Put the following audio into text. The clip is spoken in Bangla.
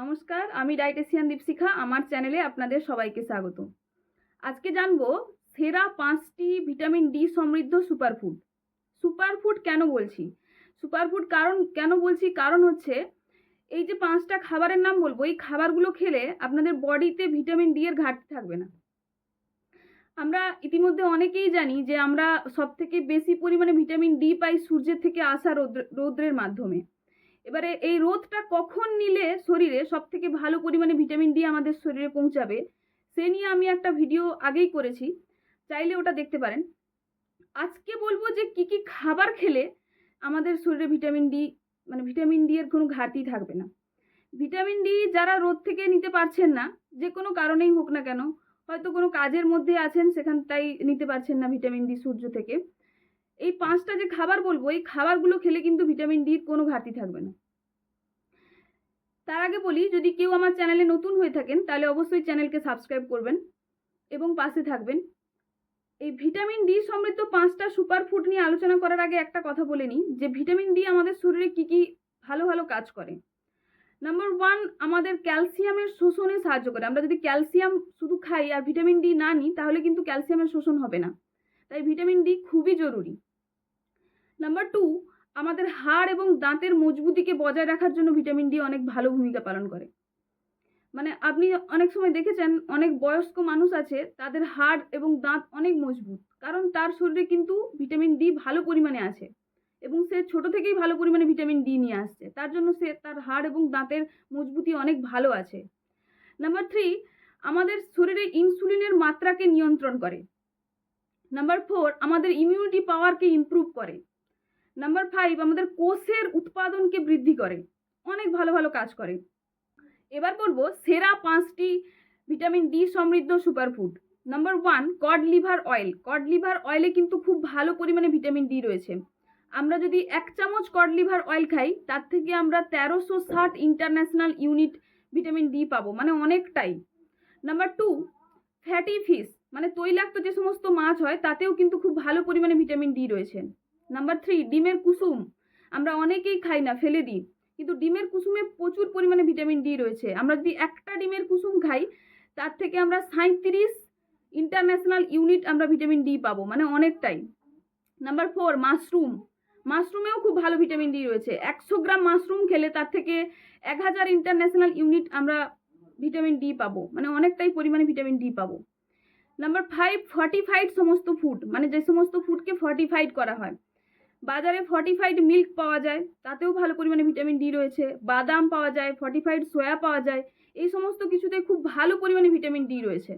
নমস্কার, আমি ডাইটেশিয়ান দীপশিখা, আমার চ্যানেলে আপনাদের সবাইকে স্বাগত। আজকে জানব সেরা পাঁচটি ভিটামিন ডি সমৃদ্ধ সুপারফুড। সুপারফুড কেন বলছি? সুপারফুড কারণ, কেন বলছি? কারণ হচ্ছে, এই যে পাঁচটা খাবারের নাম বলব, এই খাবারগুলো খেলে আপনাদের বডিতে ভিটামিন ডি এর ঘাটতি থাকবে না। আমরা ইতিমধ্যে অনেকেই জানি যে আমরা সব থেকে বেশি পরিমাণে ভিটামিন ডি পাই সূর্যের থেকে আসা রৌদ্র, রৌদ্রের মাধ্যমে। এবারে এই রোদটা কখন নিলে শরীরে সব থেকে ভালো পরিমাণে ভিটামিন ডি আমাদের শরীরে পৌঁছাবে, সে নিয়ে আমি একটা ভিডিও আগেই করেছি, চাইলে ওটা দেখতে পারেন। আজকে বলব যে কি কি খাবার খেলে আমাদের শরীরে ভিটামিন ডি মানে ভিটামিন ডি এর কোনো ঘাটতি থাকবে না। ভিটামিন ডি যারা রোদ থেকে নিতে পারছেন না, যে কোনো কারণেই হোক না কেন, হয়তো কোনো কাজের মধ্যে আছেন সেখান তাই নিতে পারছেন না ভিটামিন ডি সূর্য থেকে। এই পাঁচটা যে খাবার বলব, এই খাবারগুলো খেলে কিন্তু ভিটামিন ডির কোনো ঘাটতি থাকবে না। তার আগে বলি, যদি কেউ আমার চ্যানেলে নতুন হয়ে থাকেন, তাহলে অবশ্যই চ্যানেলকে সাবস্ক্রাইব করবেন এবং পাশে থাকবেন। এই ভিটামিন ডি সমৃদ্ধ পাঁচটা সুপারফুড নিয়ে আলোচনা করার আগে একটা কথা বলে নিই, যে ভিটামিন ডি আমাদের শরীরে কী কী ভালো ভালো কাজ করে। নাম্বার ওয়ান, আমাদের ক্যালসিয়ামের শোষণে সাহায্য করে। আমরা যদি ক্যালসিয়াম শুধু খাই আর ভিটামিন ডি না নিই, তাহলে কিন্তু ক্যালসিয়ামের শোষণ হবে না। তাই ভিটামিন ডি খুবই জরুরি। নাম্বার টু আমাদের হাড় এবং দাঁতের মজবুতিকে বজায় রাখার জন্য ভিটামিন ডি অনেক ভালো ভূমিকা পালন করে। মানে আপনি অনেক সময় দেখেছেন, অনেক বয়স্ক মানুষ আছে, তাদের হাড় এবং দাঁত অনেক মজবুত। কারণ তার শরীরে কিন্তু ভিটামিন ডি ভালো পরিমাণে আছে এবং সে ছোট থেকেই ভালো পরিমাণে ভিটামিন ডি নিয়ে আসছে। তার জন্য সে তার হাড় এবং দাঁতের মজবুতি অনেক ভালো আছে। নাম্বার থ্রি, আমাদের শরীরে ইনসুলিনের মাত্রাকে নিয়ন্ত্রণ করে। নাম্বার ফোর, আমাদের ইমিউনিটি পাওয়ারকে ইমপ্রুভ করে। নাম্বার ফাইভ আমাদের কোষের উৎপাদনকে বৃদ্ধি করে। অনেক ভালো ভালো কাজ করে। এবার বলব, সেরা পাঁচটি ভিটামিন ডি সমৃদ্ধ superfood number one cod liver oil cod liver অয়েলে কিন্তু খুব ভালো পরিমাণে ভিটামিন ডি রয়েছে। আমরা যদি এক চামচ কড লিভার অয়েল খাই, তার থেকে আমরা তেরোশো ষাট ইন্টারন্যাশনাল ইউনিট ভিটামিন ডি পাবো মানে অনেকটাই। নাম্বার টু ফ্যাটি ফিশ মানে তৈলাক্ত যে সমস্ত মাছ হয়, তাতেও কিন্তু খুব ভালো পরিমাণে ভিটামিন ডি রয়েছে। নাম্বার থ্রি ডিমের কুসুম। আমরা অনেকেই খাই না, ফেলে দিই। কিন্তু ডিমের কুসুমে প্রচুর পরিমাণে ভিটামিন ডি রয়েছে। আমরা যদি একটা ডিমের কুসুম খাই, তার থেকে আমরা সাঁত্রিশ ইন্টারন্যাশনাল ইউনিট আমরা ভিটামিন ডি পাবো মানে অনেকটাই। নাম্বার ফোর মাশরুম মাশরুমেও খুব ভালো ভিটামিন ডি রয়েছে। একশো গ্রাম মাশরুম খেলে তার থেকে এক হাজার ইন্টারন্যাশনাল ইউনিট আমরা ভিটামিন ডি পাবো মানে অনেকটাই পরিমাণে ভিটামিন ডি পাবো। নাম্বার ফাইভ ফর্টিফাইড সমস্ত ফুড মানে যে সমস্ত ফুডকে ফর্টিফাইড করা হয়। বাজারে ফর্টিফাইড মিল্ক পাওয়া যায়, তাতেও ভালো পরিমাণে ভিটামিন ডি রয়েছে, বাদাম পাওয়া যায় ফর্টিফাইড সোয়া পাওয়া যায়, এই সমস্ত কিছুতে খুব ভালো পরিমাণে ভিটামিন ডি রয়েছে।